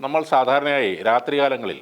നമ്മൾ സാധാരണയായി രാത്രികാലങ്ങളിൽ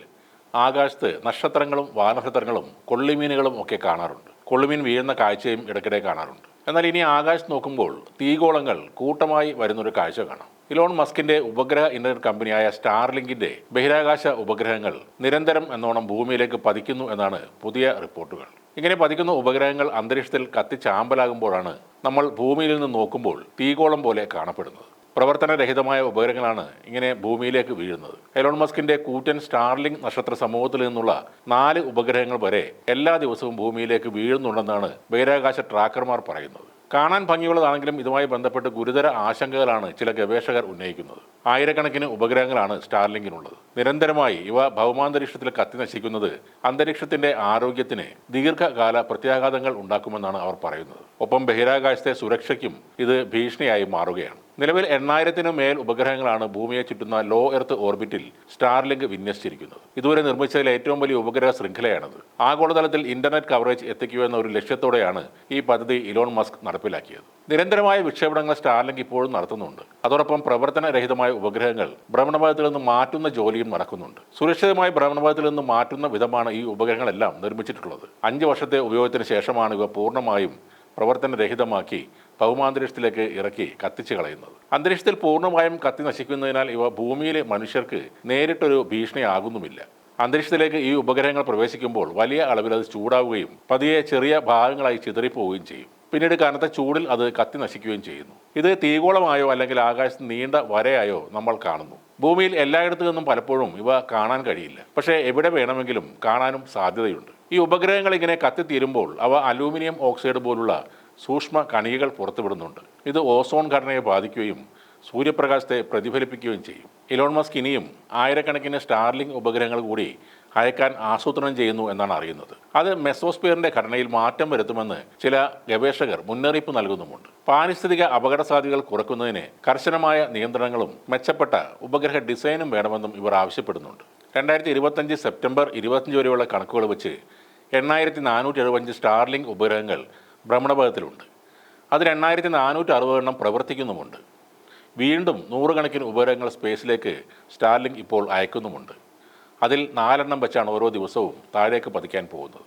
ആകാശത്ത് നക്ഷത്രങ്ങളും വാനനക്ഷത്രങ്ങളും കൊള്ളിമീനുകളും ഒക്കെ കാണാറുണ്ട്. കൊള്ളിമീൻ വീഴുന്ന കാഴ്ചയും ഇടയ്ക്കിടെ കാണാറുണ്ട്. എന്നാൽ ഇനി ആകാശം നോക്കുമ്പോൾ തീഗോളങ്ങൾ കൂട്ടമായി വരുന്നൊരു കാഴ്ച കാണാം. ഇലോൺ മസ്കിന്റെ ഉപഗ്രഹ ഇന്റർനെറ്റ് കമ്പനിയായ സ്റ്റാർലിങ്കിന്റെ ബഹിരാകാശ ഉപഗ്രഹങ്ങൾ നിരന്തരം എന്നോണം ഭൂമിയിലേക്ക് പതിക്കുന്നു എന്നാണ് പുതിയ റിപ്പോർട്ടുകൾ. ഇങ്ങനെ പതിക്കുന്ന ഉപഗ്രഹങ്ങൾ അന്തരീക്ഷത്തിൽ കത്തിച്ചാമ്പലാകുമ്പോഴാണ് നമ്മൾ ഭൂമിയിൽ നിന്ന് നോക്കുമ്പോൾ തീഗോളം പോലെ കാണപ്പെടുന്നത്. പ്രവർത്തനരഹിതമായ ഉപകരണങ്ങളാണ് ഇങ്ങനെ ഭൂമിയിലേക്ക് വീഴുന്നത്. എലോൺ മസ്കിന്റെ കൂറ്റൻ സ്റ്റാർലിംഗ് നക്ഷത്ര സമൂഹത്തിൽ നിന്നുള്ള നാല് ഉപഗ്രഹങ്ങൾ വരെ എല്ലാ ദിവസവും ഭൂമിയിലേക്ക് വീഴുന്നുണ്ടെന്നാണ് ബഹിരാകാശ ട്രാക്കർമാർ പറയുന്നത്. കാണാൻ ഭംഗിയുള്ളതാണെങ്കിലും ഇതുമായി ബന്ധപ്പെട്ട് ഗുരുതര ആശങ്കകളാണ് ചില ഗവേഷകർ ഉന്നയിക്കുന്നത്. ആയിരക്കണക്കിന് ഉപഗ്രഹങ്ങളാണ് സ്റ്റാർലിങ്കിനുള്ളത്. നിരന്തരമായി ഇവ ഭൗമാന്തരീക്ഷത്തിൽ കത്തി നശിക്കുന്നത് അന്തരീക്ഷത്തിന്റെ ആരോഗ്യത്തിന് ദീർഘകാല പ്രത്യാഘാതങ്ങൾ ഉണ്ടാക്കുമെന്നാണ് അവർ പറയുന്നത്. ഒപ്പം ബഹിരാകാശത്തെ സുരക്ഷയ്ക്കും ഇത് ഭീഷണിയായി മാറുകയാണ്. നിലവിൽ എണ്ണായിരത്തിനു മേൽ ഉപഗ്രഹങ്ങളാണ് ഭൂമിയെ ചുറ്റുന്ന ലോ എർത്ത് ഓർബിറ്റിൽ സ്റ്റാർലിങ്ക് വിന്യസിച്ചിരിക്കുന്നത്. ഇതുവരെ നിർമ്മിച്ചതിൽ ഏറ്റവും വലിയ ഉപഗ്രഹ ശൃംഖലയാണത്. ആഗോളതലത്തിൽ ഇന്റർനെറ്റ് കവറേജ് എത്തിക്കുക എന്ന ഒരു ലക്ഷ്യത്തോടെയാണ് ഈ പദ്ധതി ഇലോൺ മസ്ക് നടപ്പിലാക്കിയത്. നിരന്തരമായ വിക്ഷേപണങ്ങൾ സ്റ്റാർലിങ്ക് ഇപ്പോഴും നടത്തുന്നുണ്ട്. അതോടൊപ്പം പ്രവർത്തനരഹിതമായ ഉപഗ്രഹങ്ങൾ ഭ്രമണപഥത്തിൽ നിന്ന് മാറ്റുന്ന ജോലിയും നടക്കുന്നുണ്ട്. സുരക്ഷിതമായ ഭ്രമണപഥത്തിൽ നിന്ന് മാറ്റുന്ന വിധമാണ് ഈ ഉപഗ്രഹങ്ങളെല്ലാം നിർമ്മിച്ചിട്ടുള്ളത്. അഞ്ച് വർഷത്തെ ഉപയോഗത്തിന് ശേഷമാണ് ഇവ പൂർണമായും പ്രവർത്തനരഹിതമാക്കി ഭൗമാന്തരീക്ഷത്തിലേക്ക് ഇറക്കി കത്തിച്ചു കളയുന്നത്. അന്തരീക്ഷത്തിൽ പൂർണമായും കത്തി നശിക്കുന്നതിനാൽ ഇവ ഭൂമിയിലെ മനുഷ്യർക്ക് നേരിട്ടൊരു ഭീഷണിയാകുന്നുമില്ല. അന്തരീക്ഷത്തിലേക്ക് ഈ ഉപഗ്രഹങ്ങൾ പ്രവേശിക്കുമ്പോൾ വലിയ അളവിൽ അത് ചൂടാവുകയും പതിയെ ചെറിയ ഭാഗങ്ങളായി ചിതറിപ്പോവുകയും ചെയ്യും. പിന്നീട് കനത്ത ചൂടിൽ അത് കത്തി നശിക്കുകയും ചെയ്യുന്നു. ഇത് തീകോളമായോ അല്ലെങ്കിൽ ആകാശത്ത് നീണ്ട വരയായോ നമ്മൾ കാണുന്നു. ഭൂമിയിൽ എല്ലായിടത്തു നിന്നും പലപ്പോഴും ഇവ കാണാൻ കഴിയില്ല. പക്ഷേ എവിടെ വേണമെങ്കിലും കാണാനും സാധ്യതയുണ്ട്. ഈ ഉപഗ്രഹങ്ങൾ ഇങ്ങനെ കത്തിത്തീരുമ്പോൾ അവ അലൂമിനിയം ഓക്സൈഡ് പോലുള്ള സൂക്ഷ്മ കണികകൾ പുറത്തുവിടുന്നുണ്ട് ഇത് ഓസോൺ ഘടനയെ ബാധിക്കുകയും സൂര്യപ്രകാശത്തെ പ്രതിഫലിപ്പിക്കുകയും ചെയ്യും. ഇലോൺ മസ്ക് ഇനിയും ആയിരക്കണക്കിന് സ്റ്റാർലിംഗ് ഉപഗ്രഹങ്ങൾ കൂടി അയക്കാൻ ആസൂത്രണം ചെയ്യുന്നു എന്നാണ് അറിയുന്നത്. അത് മെസോസ്പിയറിന്റെ ഘടനയിൽ മാറ്റം വരുത്തുമെന്ന് ചില ഗവേഷകർ മുന്നറിയിപ്പ് നൽകുന്നുമുണ്ട്. പാരിസ്ഥിതിക അപകട സാധ്യതകൾ കുറയ്ക്കുന്നതിന് കർശനമായ നിയന്ത്രണങ്ങളും മെച്ചപ്പെട്ട ഉപഗ്രഹ ഡിസൈനും വേണമെന്നും ഇവർ ആവശ്യപ്പെടുന്നുണ്ട്. രണ്ടായിരത്തി ഇരുപത്തഞ്ച് സെപ്റ്റംബർ ഇരുപത്തഞ്ച് വരെയുള്ള കണക്കുകൾ വെച്ച് എണ്ണായിരത്തി നാനൂറ്റി എഴുപത്തഞ്ച് സ്റ്റാർലിംഗ് ഉപഗ്രഹങ്ങൾ ഭ്രമണപഥത്തിലുണ്ട് അതിൽ എണ്ണായിരത്തി നാനൂറ്റി അറുപത് എണ്ണം പ്രവർത്തിക്കുന്നുമുണ്ട്. വീണ്ടും നൂറുകണക്കിന് ഉപഗ്രഹങ്ങൾ സ്പേസിലേക്ക് സ്റ്റാർലിംഗ് ഇപ്പോൾ അയക്കുന്നുമുണ്ട്. അതിൽ നാലെണ്ണം വെച്ചാണ് ഓരോ ദിവസവും താഴേക്ക് പതിക്കാൻ പോകുന്നത്.